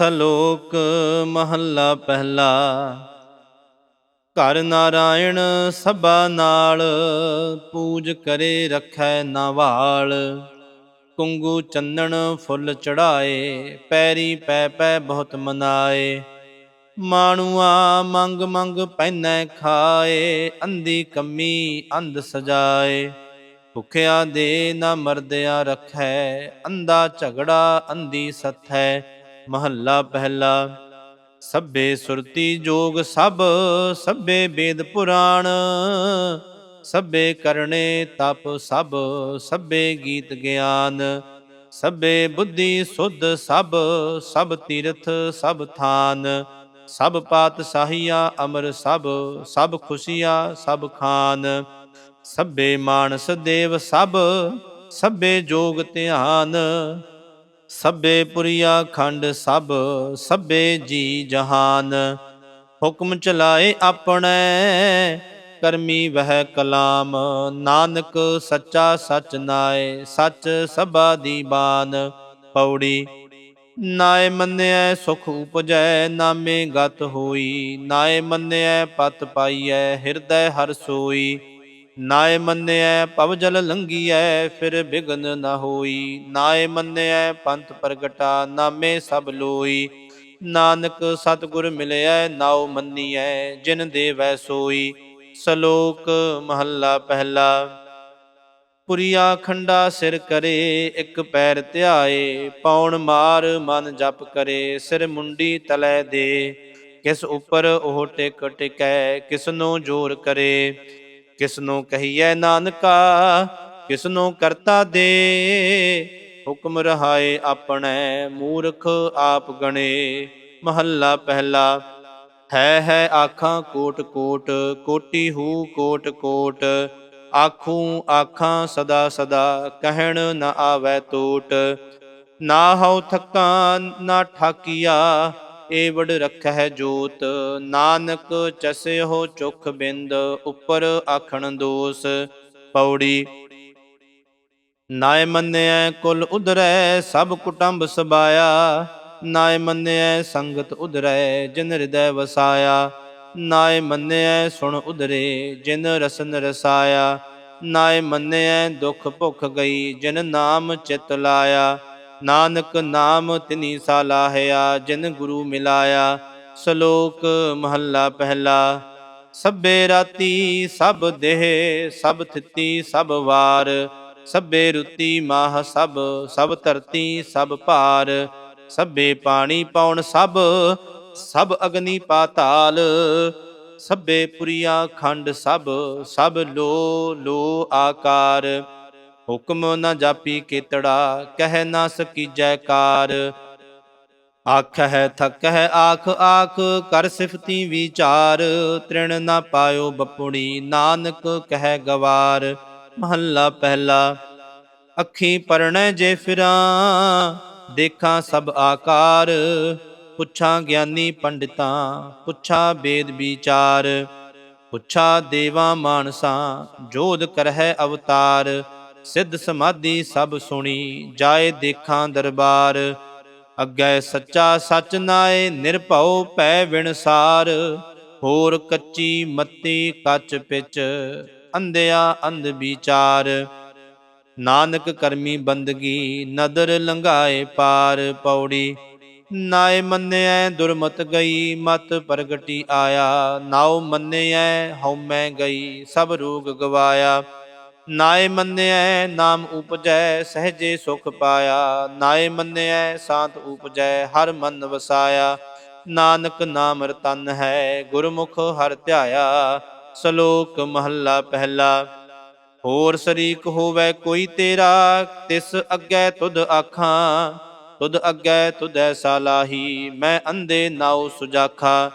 ਸਲੋਕ ਮਹੱਲਾ ਪਹਿਲਾ। ਘਰ ਨਾਰਾਇਣ ਸਭਾ ਨਾਲ ਪੂਜ ਕਰੇ ਰੱਖੈ ਨਾਵਾਲ ਕੁੰਗੂ ਚੰਨਣ ਫੁੱਲ ਚੜਾਏ, ਪੈਰੀ ਪੈ ਪੈ ਬਹੁਤ ਮਨਾਏ। ਮਾਣੂਆ ਮੰਗ ਮੰਗ ਪੈਨੈ ਖਾਏ, ਅੰਧੀ ਕੰਮੀ ਅੰਧ ਸਜਾਏ। ਭੁਖਿਆ ਦੇ ਨਾ ਮਰਦਿਆ ਰੱਖੈ, ਅੰਧਾ ਝਗੜਾ ਅੰਧੀ ਸਥੈ। ਮਹੱਲਾ ਪਹਿਲਾ। ਸਭੇ ਸੁਰਤੀ ਜੋਗ ਸਭ, ਸਭੇ ਵੇਦ ਪੁਰਾਣ। ਸਭੇ ਕਰਨੇ ਤਪ ਸਭ, ਸਭੇ ਗੀਤ ਗਿਆਨ। ਸਭੇ ਬੁੱਧੀ ਸੁਧ ਸਭ ਸਭ ਤੀਰਥ ਸਭ ਥਾਨ। ਸਭ ਪਾਤ ਸਾਹੀਆ ਅਮਰ ਸਭ ਸਭ ਖੁਸ਼ੀਆ ਸਭ ਖਾਨ। ਸਭੇ ਮਾਨਸ ਦੇਵ ਸਭ, ਸਭੇ ਜੋਗ ਧਿਆਨ। ਸਭੇ ਪੁਰੀਆ ਖੰਡ ਸਭ, ਸਭੇ ਜੀ ਜਹਾਨ। ਹੁਕਮ ਚਲਾਏ ਆਪਣੇ, ਕਰਮੀ ਵਹਿ ਕਲਾਮ। ਨਾਨਕ ਸੱਚਾ ਸਚ ਨਾਏ, ਸਚ ਸਭਾ ਦੀ ਬਾਨ। ਪੌੜੀ, ਨਾਏ ਮੰਨਿਐ ਸੁਖ ਉਪਜੈ, ਨਾਮੇ ਗਤ ਹੋਈ। ਨਾਏ ਮੰਨਿਐ ਪਤ ਪਾਈਐ, ਹਿਰਦੈ ਹਰ ਸੋਈ। ਨਾਏ ਮੰਨਿਐ ਭਵ ਜਲ ਲੰਘੀਐ ਫਿਰ ਬਿਗਨ ਨਾ ਹੋਈ। ਨਾਏ ਮੰਨਿਐ ਪੰਥ ਪ੍ਰਗਟਾ, ਨਾਮੇ ਸਭ ਲੋਈ। ਨਾਨਕ ਸਤਿਗੁਰ ਮਿਲਿਐ, ਨਾਉ ਮੰਨੀਐ, ਜਿਨ ਦੇਵੈ ਸੋਈ। ਸ਼ਲੋਕ ਮਹੱਲਾ ਪਹਿਲਾ। ਪੁਰੀਆ ਖੰਡਾ ਸਿਰ ਕਰੇ, ਇੱਕ ਪੈਰ ਧਿਆਏ। ਪੌਣ ਮਾਰ ਮਨ ਜਪ ਕਰੇ, ਸਿਰ ਮੁੰਡੀ ਤਲੈ ਦੇ। ਕਿਸ ਉਪਰ ਉਹ ਟਿਕ ਟਿਕੈ ਕਿਸ ਨੂੰ ਜੋਰ ਕਰੇ। ਕਿਸਨੂੰ ਕਹੀਐ ਨਾਨਕਾ ਕਿਸ ਕਰਤਾ ਦੇ। ਹੁਕਮ ਰਹਾਏ ਆਪਣੇ ਮੂਰਖ ਆਪ ਗਣੇ। ਮਹੱਲਾ ਪਹਿਲਾ, ਹੈ ਹੈ ਆਖਾਂ ਕੋਟ ਕੋਟ, ਕੋਟੀ ਹੂ ਕੋਟ ਕੋਟ। ਆਖੂ ਆਖਾਂ ਸਦਾ ਸਦਾ, ਕਹਿਣ ਨ ਆਵੈ ਟੋਟ ਨਾ ਹਉ ਥੱਕਾ, ਨਾ ਠਾਕੀਆ ਏਵੜ ਰੱਖੈ ਜੋਤ, ਨਾਨਕ ਚਸਿਓ ਚੁਖ ਬਿੰਦ, ਉੱਪਰ ਆਖਣ ਦੋਸ, ਪੌੜੀ। ਨਾਇ ਮੰਨਿਐ ਕੁਲ ਉਧਰੈ, ਸਭ ਕੁਟੰਬ ਸਬਾਇਆ। ਨਾਇ ਮੰਨਿਐ ਸੰਗਤ ਉਧਰੈ, ਜਿਨ ਹਿਰਦੈ ਵਸਾਇਆ। ਨਾਇ ਮੰਨਿਐ ਸੁਣ ਉਧਰੇ, ਜਿਨ ਰਸਨ ਰਸਾਇਆ। ਨਾਇ ਮੰਨਿਐ ਦੁਖ ਭੁਖ ਗਈ, ਜਿਨ ਨਾਮ ਚਿਤ ਲਾਇਆ। ਨਾਨਕ ਨਾਮ ਤਿਨੀ ਸਾਲਾਹਿਆ ਜਿਨ ਗੁਰੂ ਮਿਲਾਇਆ, ਸ਼ਲੋਕ ਮਹੱਲਾ ਪਹਿਲਾ। ਸਭੇ ਰਾਤੀ ਸਭ ਦੇਹ, ਸਭ ਥਿਤੀ ਸਭ ਵਾਰ। ਸਭੇ ਰੁਤੀ ਮਾਹ ਸਭ ਸਭ ਧਰਤੀ ਸਭ ਭਾਰ। ਸਭੇ ਪਾਣੀ ਪੌਣ ਸਭ ਸਭ ਅਗਨੀ ਪਾਤਾਲ। ਸਭੇ ਪੁਰੀਆ ਖੰਡ ਸਭ ਸਭ ਲੋ ਲੋ ਆਕਾਰ। ਹੁਕਮ ਨਾ ਜਾਪੀ ਕੇਤੜਾ, ਕਹਿ ਨਾ ਸਕੀ ਸਕੀਜੈ ਕਾਰ। ਥੱਕ ਹੈ ਆਖ ਆਖ, ਕਰ ਸਿਫਤੀ ਵਿਚਾਰ। ਤ੍ਰਿਣ ਨਾ ਪਾਇਓ ਬਪੁੜੀ ਨਾਨਕ ਕਹਿ ਗਵਾਰ। ਮਹੱਲਾ ਪਹਿਲਾ, ਅੱਖੀ ਪਰਣੈ ਜੇ ਫਿਰਾਂ, ਦੇਖਾਂ ਸਭ ਆਕਾਰ। ਪੁੱਛਾਂ ਗਿਆਨੀ ਪੰਡਿਤਾਂ, ਪੁੱਛਾਂ ਬੇਦ ਵਿਚਾਰ। ਪੁੱਛਾ ਦੇਵਾ ਮਾਨਸਾਂ, ਜੋਧ ਕਰਹਿ ਅਵਤਾਰ। ਸਿੱਧ ਸਮਾਧੀ ਸਭ ਸੁਣੀ, ਜਾਏ ਦੇਖਾਂ ਦਰਬਾਰ। ਅੱਗੇ ਸੱਚਾ ਸਚ ਨਾਏ, ਨਿਰਭਉ ਪੈ ਵਿਣਸਾਰ। ਹੋਰ ਕੱਚੀ ਮੱਤੀ ਕੱਚ ਪਿਚ, ਅੰਧਿਆ ਅੰਧ ਵਿਚਾਰ। ਨਾਨਕ ਕਰਮੀ ਬੰਦਗੀ, ਨਦਰ ਲੰਘਾਏ ਪਾਰ ਪੌੜੀ। ਨਾਏ ਮੰਨਿਐ ਦੁਰਮਤ ਗਈ, ਮਤ ਪ੍ਰਗਟੀ ਆਇਆ। ਨਾਉ ਮੰਨਿਐ ਹਉਮੈ ਗਈ, ਸਭ ਰੋਗ ਗਵਾਇਆ। ਨਾਏ ਮੰਨਿਐ ਨਾਮ ਉਪਜੈ, ਸਹਜੇ ਸੁਖ ਪਾਇਆ। ਨਾਏ ਮੰਨਿਐ ਸ਼ਾਂਤ ਉਪਜੈ, ਹਰ ਮਨ ਵਸਾਇਆ। ਨਾਨਕ ਨਾਮ ਰਤਨ ਹੈ, ਗੁਰਮੁਖ ਹਰ ਧਿਆਇਆ। ਸ਼ਲੋਕ ਮਹੱਲਾ ਪਹਿਲਾ, ਹੋਰ ਸ਼ਰੀਕ ਹੋਵੇ ਕੋਈ ਤੇਰਾ, ਤਿਸ ਅੱਗੇ ਤੁਧ ਆਖਾਂ। ਤੁਧ ਅੱਗੇ ਤੁਧੈ ਸਾਲਾਹੀ ਮੈਂ ਅੰਦੇ ਨਾਉ ਸੁਜਾਖਾ।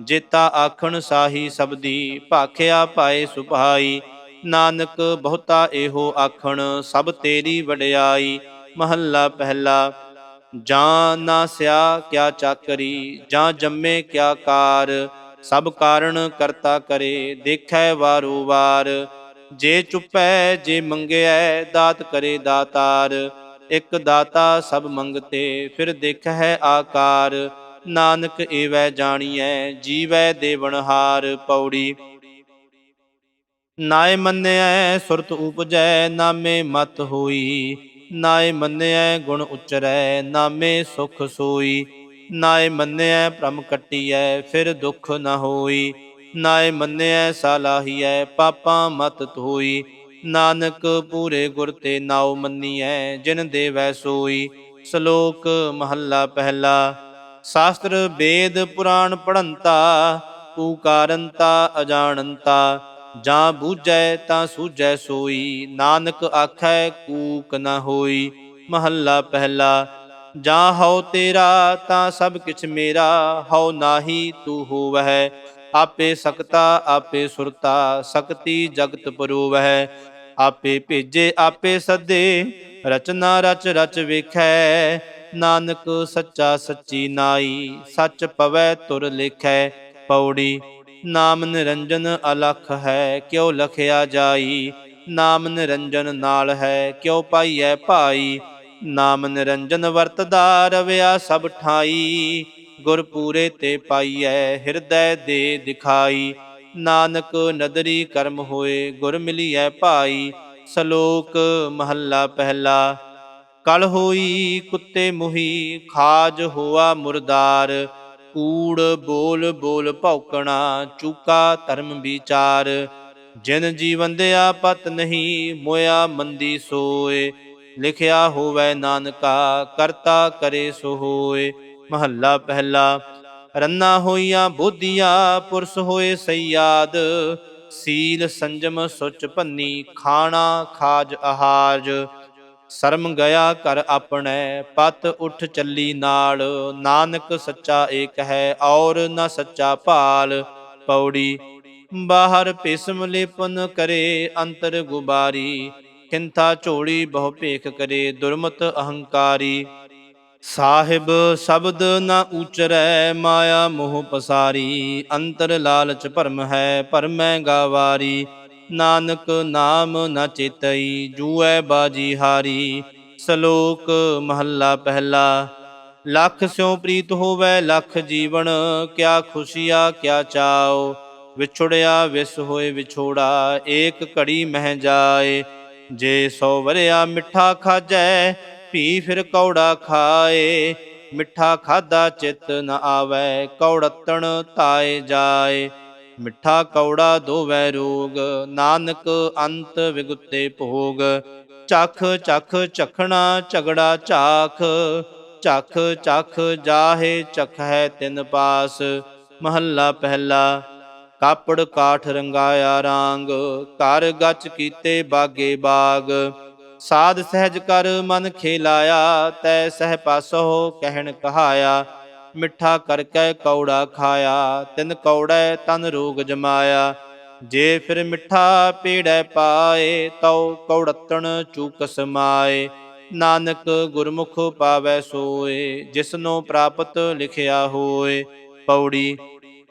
ਜੇਤਾ ਆਖਣ ਸਾਹੀ ਸਬਦੀ, ਭਾਖਿਆ ਪਾਏ ਸੁਭਾਈ। ਨਾਨਕ, ਬਹੁਤਾ ਇਹੋ ਆਖਣ, ਸਭ ਤੇਰੀ ਵਡਿਆਈ, ਮਹੱਲਾ ਪਹਿਲਾ। ਜਾਂ ਨਾ ਸਿਆ ਕਿਆ ਚਾਕਰੀ, ਜਾਂ ਜੰਮੇ ਕਿਆ ਕਾਰ। ਸਭ ਕਾਰਨ ਕਰਤਾ ਕਰੇ, ਦੇਖੈ ਵਾਰੋ ਵਾਰ। ਜੇ ਚੁੱਪੈ, ਜੇ ਮੰਗਿਐ, ਦਾਤ ਕਰੇ ਦਾਤਾਰ। ਇਕ ਦਾਤਾ ਸਭ ਮੰਗਤੇ, ਫਿਰ ਦੇਖਹਿ ਆਕਾਰ। ਨਾਨਕ ਏਵੈ ਜਾਣੀਐ, ਜੀਵੈ ਦੇਵਨਹਾਰ ਪੌੜੀ ਨਾਏ ਮੰਨਿਐ ਸੁਰਤ ਉਪਜੈ, ਨਾਮੇ ਮਤ ਹੋਈ। ਨਾਏ ਮੰਨਿਐ ਗੁਣ ਉਚਰੈ, ਨਾਮੇ ਸੁਖ ਸੋਈ। ਨਾਏ ਮੰਨਿਐ ਭ੍ਰਮ ਕੱਟੀਐ, ਫਿਰ ਦੁਖ ਨ ਹੋਈ। ਨਾਏ ਮੰਨਿਐ ਸਾਲਾਹੀਐ ਪਾਪਾਂ ਮਤ ਧੋਈ। ਨਾਨਕ ਪੂਰੇ ਗੁਰ ਤੇ ਨਾਉ ਮੰਨੀਐ, ਜਿਨ ਦੇਵੈ ਸੋਈ। ਸ਼ਲੋਕ ਮਹੱਲਾ ਪਹਿਲਾ, ਸ਼ਾਸਤਰ ਵੇਦ ਪੁਰਾਣ ਪੜੰਤਾ ਊਕਾਰੰਤਾ ਅਜਾਣੰਤਾ। ਜਾਂ ਬੂਝੈ ਤਾਂ ਸੂਝੈ ਸੋਈ, ਨਾਨਕ ਆਖੈ ਕੂਕ ਨ ਹੋਈ। ਮਹੱਲਾ ਪਹਿਲਾ, ਜਾਂ ਹਉ ਤੇਰਾ ਤਾਂ ਸਭ ਕਿਛ ਮੇਰਾ, ਹਉ ਨਾਹੀ ਤੂੰ ਹੋਵਹਿ। ਆਪੇ ਸਕਤਾ, ਆਪੇ ਸੁਰਤਾ, ਸਕਤੀ ਜਗਤ ਪਰੋਵਹਿ। ਆਪੇ ਭੇਜੇ, ਆਪੇ ਸੱਦੇ, ਰਚਨਾ ਰਚ ਰਚ ਵੇਖੈ। ਨਾਨਕ ਸੱਚਾ ਸੱਚੀ ਨਾਈ, ਸੱਚ ਪਵੈ ਤੁਰ ਲਿਖੈ। ਪੌੜੀ, ਨਾਮ ਨਿਰੰਜਨ ਅਲਖ ਹੈ, ਕਿਉ ਲਖਿਆ ਜਾਈ? ਨਾਮ ਨਿਰੰਜਨ ਨਾਲ ਹੈ, ਕਿਉ ਪਾਈਐ ਭਾਈ? ਨਾਮ ਨਿਰੰਜਨ ਵਰਤਦਾ ਰਵਿਆ ਸਭ ਠਾਈ। ਗੁਰ ਪੂਰੇ ਤੇ ਪਾਈਐ ਹਿਰਦੈ ਦੇ ਦਿਖਾਈ। ਨਾਨਕ ਨਦਰੀ ਕਰਮ ਹੋਏ, ਗੁਰ ਮਿਲੀਐ ਭਾਈ। ਸ਼ਲੋਕ ਮਹੱਲਾ ਪਹਿਲਾ, ਕਲ ਹੋਈ ਕੁੱਤੇ ਮੁਹੀ, ਖਾਜ ਹੋਆ ਮੁਰਦਾਰ। ਕੂੜ ਬੋਲ ਬੋਲ ਭੌਕਣਾ, ਚੂਕਾ ਧਰਮ ਵਿਚਾਰ। ਜਿਨ ਜੀਵਨ ਪਤ ਨਹੀਂ, ਮੋਇਆ ਮੰਦੀ ਸੋਏ। ਲਿਖਿਆ ਹੋਵੇ ਨਾਨਕਾ, ਕਰਤਾ ਕਰੇ ਸੋ ਹੋਏ। ਮਹੱਲਾ ਪਹਿਲਾ, ਰੰਨਾ ਹੋਈਆਂ ਬੋਧੀਆਂ, ਪੁਰਸ ਹੋਏ ਸਈਆਦ ਸੀਲ ਸੰਜਮ ਸੁਚ ਭੰਨੀ, ਖਾਣਾ ਖਾਜ ਆਹਾਜ। ਸ਼ਰਮ ਗਿਆ ਕਰ ਆਪਣੇ, ਪਤ ਉਠ ਚੱਲੀ ਨਾਲ। ਨਾਨਕ ਸੱਚਾ ਏਕ ਹੈ ਔਰ ਨਾ ਸੱਚਾ ਭਾਲ। ਪੌੜੀ ਬਾਹਰ ਭਿਸਮ ਲੇਪਨ ਕਰੇ ਅੰਤਰ ਗੁਬਾਰੀ। ਕਿੰਥਾ ਝੋਲੀ ਬਹੁ ਭੇਖ ਕਰੇ ਦੁਰਮਤ ਅਹੰਕਾਰੀ। ਸਾਹਿਬ ਸ਼ਬਦ ਨਾ ਉਚਰੈ ਮਾਇਆ ਮੋਹ ਪਸਾਰੀ। ਅੰਤਰ ਲਾਲਚ ਭਰਮ ਹੈ, ਭਰਮੈ ਗਾਵਾਰੀ। ਨਾਨਕ ਨਾਮ ਨ ਚੇਤਈ, ਜੂਐ ਬਾਜੀ ਹਾਰੀ। ਸ਼ਲੋਕ ਮਹੱਲਾ ਪਹਿਲਾ, ਲੱਖ ਸਿਉ ਪ੍ਰੀਤ ਹੋਵੇ, ਲੱਖ ਜੀਵਨ, ਕਿਆ ਖੁਸ਼ੀਆ, ਕਿਆ ਚਾਓ ਵਿਛੜਿਆ, ਵਿਸ ਹੋਏ, ਵਿਛੋੜਾ, ਏਕ ਘੜੀ ਮਹਿ ਜਾਏ। ਜੇ ਸੋ ਵਰਿਆ ਮਿੱਠਾ ਖਾਜੈ, ਭੀ ਫਿਰ ਕੌੜਾ ਖਾਏ। ਮਿੱਠਾ ਖਾਦਾ ਚਿਤ ਨ ਆਵੈ, ਕੌੜਤਣ ਤਾਏ ਜਾਏ। ਮਿੱਠਾ ਕੌੜਾ ਦੋਵੈ ਰੋਗ, ਨਾਨਕ ਅੰਤ ਵਿਗੁਤੇ ਭੋਗ। ਚਖ ਚਖ, ਚਖਣਾ, ਝਗੜਾ, ਝਾਖ। ਚਖ ਚਖ, ਜਾਹੇ ਚਖੈ ਤਿਨ ਪਾਸ। ਮਹੱਲਾ ਪਹਿਲਾ, ਕਾਪੜ ਕਾਠ ਰੰਗਾਇਆ ਰਾਂਗ। ਘਰ ਗੱਚ ਕੀਤੇ ਬਾਗੇ ਬਾਗ। ਸਾਧ ਸਹਿਜ ਕਰ ਮਨ ਖੇਲਾਇਆ, ਤੈ ਸਹਿ ਪਾਸੋ ਕਹਿਣ ਕਹਾਇਆ। ਮਿੱਠਾ ਕਰਕੇ ਕੌੜਾ ਖਾਇਆ, ਤਿਨ ਕੌੜੈ ਤਨ ਰੋਗ ਜਮਾਇਆ। ਜੇ ਫਿਰ ਮਿੱਠਾ ਪੀੜੈ ਪਾਏ, ਤਉ ਕੌੜਤਣ ਚੂਕ ਸਮਾਏ ਨਾਨਕ ਗੁਰਮੁਖ ਪਾਵੈ ਸੋਏ, ਜਿਸਨੋ ਪ੍ਰਾਪਤ ਲਿਖਿਆ ਹੋਏ। ਪੌੜੀ,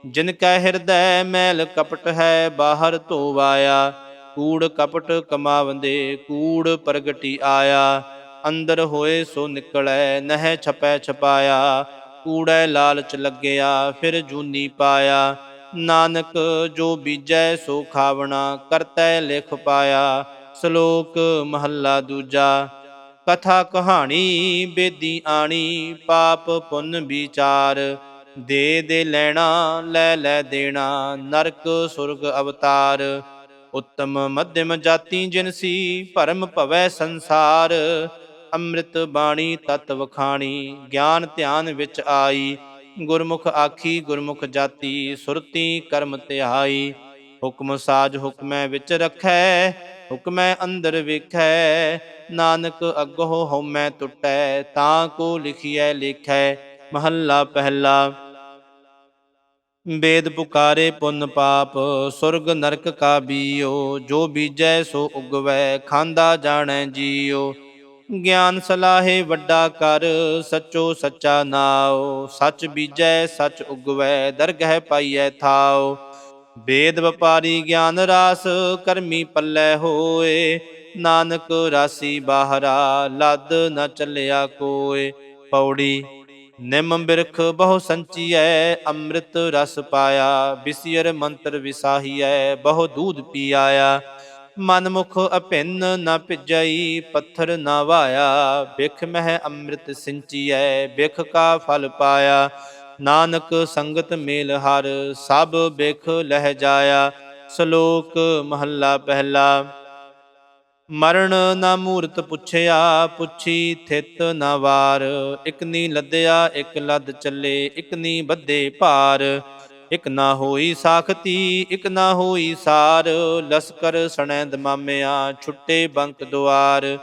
ਜਿਨ ਕੈ ਹਿਰਦੈ ਮੈਲ ਕਪਟ ਹੈ, ਬਾਹਰ ਧੋਵਾਇਆ। ਕੂੜ ਕਪਟ ਕਮਾਵੰਦੇ, ਕੂੜ ਪ੍ਰਗਟੀ ਆਇਆ। ਅੰਦਰ ਹੋਏ ਸੋ ਨਿਕਲੈ, ਨਹਿ ਛਪੈ ਛਪਾਇਆ। ਕੂੜੈ ਲਾਲਚ ਲੱਗਿਆ, ਫਿਰ ਜੂਨੀ ਪਾਇਆ। ਨਾਨਕ ਜੋ ਬੀਜੈ, ਸੋ ਖਾਵਣਾ ਕਰਤੈ ਲਿਖ ਪਾਇਆ। ਸ਼ਲੋਕ ਮਹੱਲਾ ਦੂਜਾ, ਕਥਾ ਕਹਾਣੀ ਬੇਦੀ ਆਣੀ, ਪਾਪ ਪੁੰਨ ਵਿਚਾਰ, ਦੇ ਦੇ ਲੈਣਾ, ਲੈ ਲੈ ਦੇਣਾ, ਨਰਕ ਸੁਰਗ ਅਵਤਾਰ। ਉੱਤਮ ਮਧਿਮ ਜਾਤੀ ਜਿਨਸੀ ਭਰਮ ਭਵੈ ਸੰਸਾਰ। ਅੰਮ੍ਰਿਤ ਬਾਣੀ ਤਤ ਵਖਾਣੀ, ਗਿਆਨ ਧਿਆਨ ਵਿੱਚ ਆਈ। ਗੁਰਮੁਖ ਆਖੀ, ਗੁਰਮੁਖ ਜਾਤੀ, ਸੁਰਤੀ ਕਰਮ ਧਿਆਈ। ਹੁਕਮ ਸਾਜ ਹੁਕਮੈ ਵਿੱਚ ਰਖੈ, ਹੁਕਮੈ ਅੰਦਰ ਵੇਖੈ। ਨਾਨਕ ਅਗੋ ਹਉਮੈ ਟੁੱਟੈ, ਤਾਂ ਕੋ ਲਿਖਿਐ ਲੇਖੈ। ਮਹੱਲਾ ਪਹਿਲਾ। ਬੇਦ ਪੁਕਾਰੇ ਪੁੰਨ ਪਾਪ, ਸੁਰਗ ਨਰਕ ਕਾ ਬੀਓ। ਜੋ ਬੀਜੈ ਸੋ ਉਗਵੈ, ਖਾਂਦਾ ਜਾਣੈ ਜੀਓ। ਗਿਆਨ ਸਲਾਹੇ ਵੱਡਾ ਕਰ, ਸੱਚੋ ਸੱਚਾ ਨਾਉ। ਸੱਚ ਬੀਜੈ, ਸੱਚ ਉਗਵੈ, ਦਰਗਹਿ ਪਾਈਐ ਥਾਉ। ਵੇਦ ਵਪਾਰੀ ਗਿਆਨ ਰਾਸ, ਕਰਮੀ ਪੱਲੇ ਹੋਏ। ਨਾਨਕ ਰਾਸੀ ਬਾਹਰਾ, ਲੱਦ ਨ ਚੱਲਿਆ ਕੋਏ। ਪੌੜੀ, ਨਿੰਮ ਬਿਰਖ ਬਹੁ ਸੰਚੀਐ, ਅੰਮ੍ਰਿਤ ਰਸ ਪਾਇਆ। ਬਿਸਿਰ ਮੰਤਰ ਵਿਸਾਹੀਐ, ਬਹੁ ਦੂਧ ਪੀ ਆਇਆ ਮਨ ਮੁਖ ਅਭਿੰਨ ਨ ਭਿਜਈ, ਪੱਥਰ ਨਾ ਵਾਇਆ। ਬਿਖ ਮਹਿ ਅੰਮ੍ਰਿਤ ਸਿੰਚੀਐ ਬਿਖ ਕਾ ਫਲ ਪਾਇਆ। ਨਾਨਕ ਸੰਗਤ ਮੇਲ ਹਰ, ਸਭ ਬਿਖ ਲਹਿ ਜਾਇਆ। ਸ਼ਲੋਕ ਮਹੱਲਾ ਪਹਿਲਾ, ਮਰਨ ਨਾ ਮੂਰਤ ਪੁੱਛਿਆ, ਪੁੱਛੀ ਥਿਤ ਨਾ ਵਾਰ। ਇਕ ਨੀ ਲੱਦਿਆ, ਇਕ ਲੱਦ ਚੱਲੇ, ਇਕ ਨੀ ਬੱਧੇ ਭਾਰ। ਇਕ ਨਾ ਹੋਈ ਸਾਖਤੀ, ਇਕ ਨਾ ਹੋਈ ਸਾਰ। ਲਸਕਰ ਸਣੈ ਦਮਾਮਿਆ ਛੁੱਟੇ ਬੰਕ ਦੁਆਰ।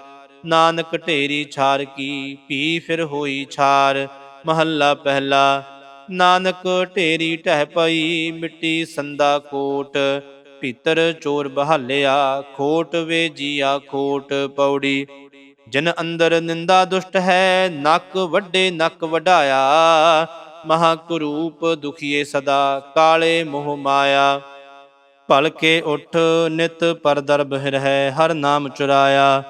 ਨਾਨਕ ਢੇਰੀ ਛਾਰ ਕੀ, ਭੀ ਫਿਰ ਹੋਈ ਛਾਰ। ਮਹੱਲਾ ਪਹਿਲਾ, ਨਾਨਕ ਢੇਰੀ ਟਹਿ ਪਈ, ਮਿੱਟੀ ਸੰਦਾ ਕੋਟ। ਭੀਤਰ ਚੋਰ ਬਹਾਲਿਆ, ਖੋਟ ਵੇ ਜੀਆ ਖੋਟ। ਪੌੜੀ, ਜਨ ਅੰਦਰ ਨਿੰਦਾ ਦੁਸ਼ਟ ਹੈ, ਨੱਕ ਵੱਡੇ ਨੱਕ ਵਡਾਇਆ ਮਹਾ ਕੁਰੂਪ ਦੁਖੀਏ ਸਦਾ, ਕਾਲੇ ਮੋਹ ਮਾਇਆ। ਭਲਕੇ ਉਠ, ਨਿਤ ਪਰਦਰ ਬਹਿ ਰਹਿ, ਹਰ ਨਾਮ ਚੁਰਾਇਆ।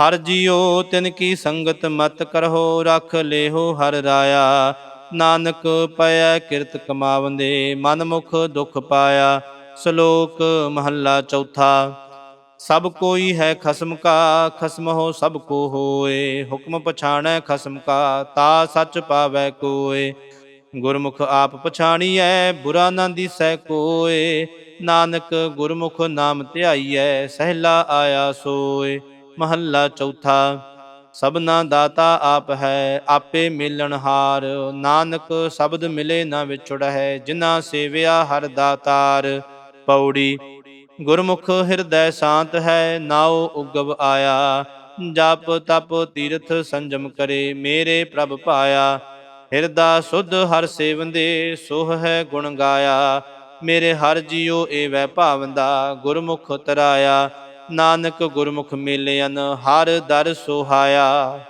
ਹਰ ਜੀਓ, ਤਿਨ ਕੀ ਸੰਗਤ ਮਤ ਕਰਹੁ, ਰਖ ਲੇਹੋ ਹਰ ਰਾਇਆ। ਨਾਨਕ ਪਇਐ ਕਿਰਤ ਕਮਾਵੰਦੇ ਮਨ ਮੁਖ ਦੁਖ ਪਾਇਆ। ਸ਼ਲੋਕ ਮਹੱਲਾ ਚੌਥਾ। ਸਭ ਕੋਈ ਹੈ ਖਸਮ ਕਾ, ਖਸਮ ਹੋ ਸਭ ਕੋ ਹੋਏ। ਹੁਕਮ ਪਛਾਣੈ ਖਸਮ ਕਾ, ਤਾ ਸੱਚ ਪਾਵੈ ਕੋਏ। ਗੁਰਮੁਖ ਆਪ ਪਛਾਣੀਐ, ਬੁਰਾ ਨਾ ਦਿਸੈ ਕੋਏ। ਨਾਨਕ ਗੁਰਮੁਖ ਨਾਮ ਧਿਆਈਐ, ਸਹਿਲਾ ਆਇਆ ਸੋਏ। ਮਹੱਲਾ ਚੌਥਾ, ਸਭਨਾ ਦਾਤਾ ਆਪ ਹੈ, ਆਪੇ ਮਿਲਣਹਾਰ ਨਾਨਕ ਸ਼ਬਦ ਮਿਲੇ ਨਾ ਵਿਛੜਹਿ ਜਿਨਾ ਸੇਵਿਆ ਹਰ ਦਾਤਾਰ ਪੌੜੀ, ਗੁਰਮੁਖ ਹਿਰਦੈ ਸ਼ਾਂਤ ਹੈ, ਨਾਉ ਉਗਵ ਆਇਆ। ਜਪ ਤਪ ਤੀਰਥ ਸੰਜਮ ਕਰੇ, ਮੇਰੇ ਪ੍ਰਭ ਪਾਇਆ। ਹਿਰਦਾ ਸੁਧ ਹਰ ਸੇਵੰਦੇ, ਸੋਹ ਹੈ ਗੁਣ ਗਾਇਆ। ਮੇਰੇ ਹਰ ਜੀਉ ਏਵੈ ਭਾਵੰਦਾ, ਗੁਰਮੁਖ ਤਰਾਇਆ। ਨਾਨਕ ਗੁਰਮੁਖ ਮਿਲਿਆਨ ਹਰ ਦਰ ਸੁਹਾਇਆ।